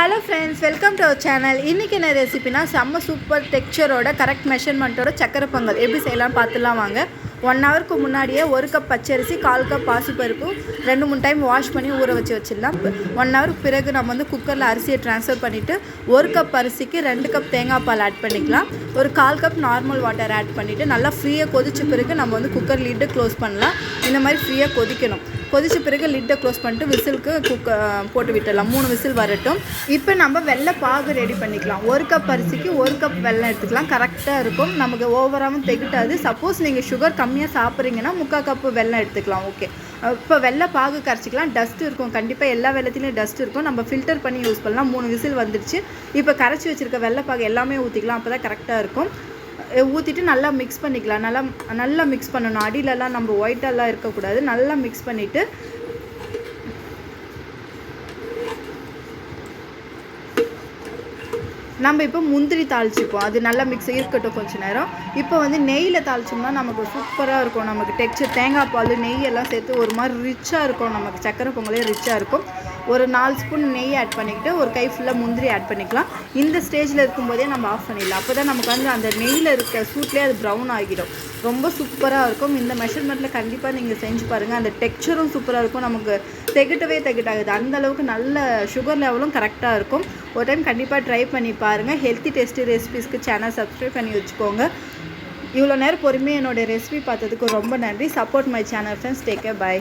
Hello friends welcome to our channel இன்றைக்கி என்ன ரெசிபினா செம்ம சூப்பர் டெக்ஸ்சரோட கரெக்ட் மெஷர்மெண்ட்டோட சக்கரை பொங்கல். எப்படி செய்யலாம் பார்த்துலாம் வாங்க. ஒன் ஹவருக்கு முன்னாடியே ஒரு கப் பச்சரிசி கால் கப் பாசிப்பருப்பு ரெண்டு மூணு டைம் வாஷ் பண்ணி ஊற வச்சு வச்சிடலாம். ஒன் ஹவருக்கு பிறகு நம்ம வந்து குக்கரில் அரிசியை ட்ரான்ஸ்ஃபர் பண்ணிவிட்டு ஒரு கப் அரிசிக்கு ரெண்டு கப் தேங்காய் பால் ஆட் பண்ணிக்கலாம். ஒரு கால் கப் நார்மல் வாட்டர் ஆட் பண்ணிவிட்டு நல்லா ஃப்ரீயாக கொதிச்ச பிறகு நம்ம வந்து குக்கர் லிட்டு க்ளோஸ் பண்ணலாம். இந்த மாதிரி ஃப்ரீயாக கொதிக்கணும். கொதிச்ச பிறகு லிட்டை க்ளோஸ் பண்ணிட்டு விசிலுக்கு குக்க போட்டு விட்டுடலாம். மூணு விசில் வரட்டும். இப்போ நம்ம வெள்ளை பாகு ரெடி பண்ணிக்கலாம். ஒரு கப் அரிசிக்கு ஒரு கப் வெள்ளம் எடுத்துக்கலாம். கரெக்டாக இருக்கும். நமக்கு ஓவராகவும் தெகிட்டாது. சப்போஸ் நீங்கள் சுகர் கம்மியாக சாப்பிட்றீங்கன்னா முக்கால் கப்பு வெல்லம் எடுத்துக்கலாம். ஓகே இப்போ வெள்ளை பாகு கரைச்சிக்கலாம். டஸ்ட் இருக்கும். கண்டிப்பாக எல்லா வெள்ளத்துலேயும் டஸ்ட் இருக்கும். நம்ம ஃபில்டர் பண்ணி யூஸ் பண்ணலாம். மூணு விசில் வந்துடுச்சு. இப்போ கரைச்சி வச்சுருக்க வெள்ளை பாகு எல்லாமே ஊற்றிக்கலாம் அப்போ தான் கரெக்டாக இருக்கும். ஊற்றிட்டு நல்லா மிக்ஸ் பண்ணிக்கலாம். நல்லா நல்லா மிக்ஸ் பண்ணணும். அடியிலலாம் நம்ம ஒயிட்டெல்லாம் இருக்கக்கூடாது. நல்லா மிக்ஸ் பண்ணிவிட்டு நம்ம இப்போ முந்திரி தாளிச்சிப்போம் அது நல்லா மிக்ஸ் இருக்கட்டும் கொஞ்ச நேரம். இப்போ வந்து நெய்யில் தாளிச்சோம்னா நமக்கு சூப்பராக இருக்கும். நமக்கு டெக்ஸ்டர் தேங்காய் பால் நெய் எல்லாம் சேர்த்து ஒரு மாதிரி ரிச்சாக இருக்கும். நமக்கு சக்கரை பொங்கலே ரிச்சாக இருக்கும். ஒரு நாலு ஸ்பூன் நெய் ஆட் பண்ணிக்கிட்டு ஒரு கை ஃபுல்லாக முந்திரி ஆட் பண்ணிக்கலாம். இந்த ஸ்டேஜில் இருக்கும்போதே நம்ம ஆஃப் பண்ணிடலாம். அப்போ தான் நமக்கு வந்து அந்த நெய்யில் இருக்க சூட்லேயே அது ப்ரௌன் ஆகிடும். ரொம்ப சூப்பராக இருக்கும். இந்த மெஷர்மெண்ட்டில் கண்டிப்பாக நீங்கள் செஞ்சு பாருங்கள் அந்த டெக்ஸ்சரும் சூப்பராக இருக்கும். நமக்கு திகட்டவே திகட்டாகுது அந்த அளவுக்கு நல்ல சுகர் லெவலும் கரெக்டாக இருக்கும். ஒரு டைம் கண்டிப்பாக ட்ரை பண்ணி பாருங்கள் ஹெல்த்தி டேஸ்டி ரெசிபிஸ்க்கு சேனல் சப்ஸ்கிரைப் பண்ணி வச்சுக்கோங்க. இவ்வளோ நேரம் பொறுமையாக என்னோடய ரெசிபி பார்த்ததுக்கு ரொம்ப நன்றி. Support my channel friends take bye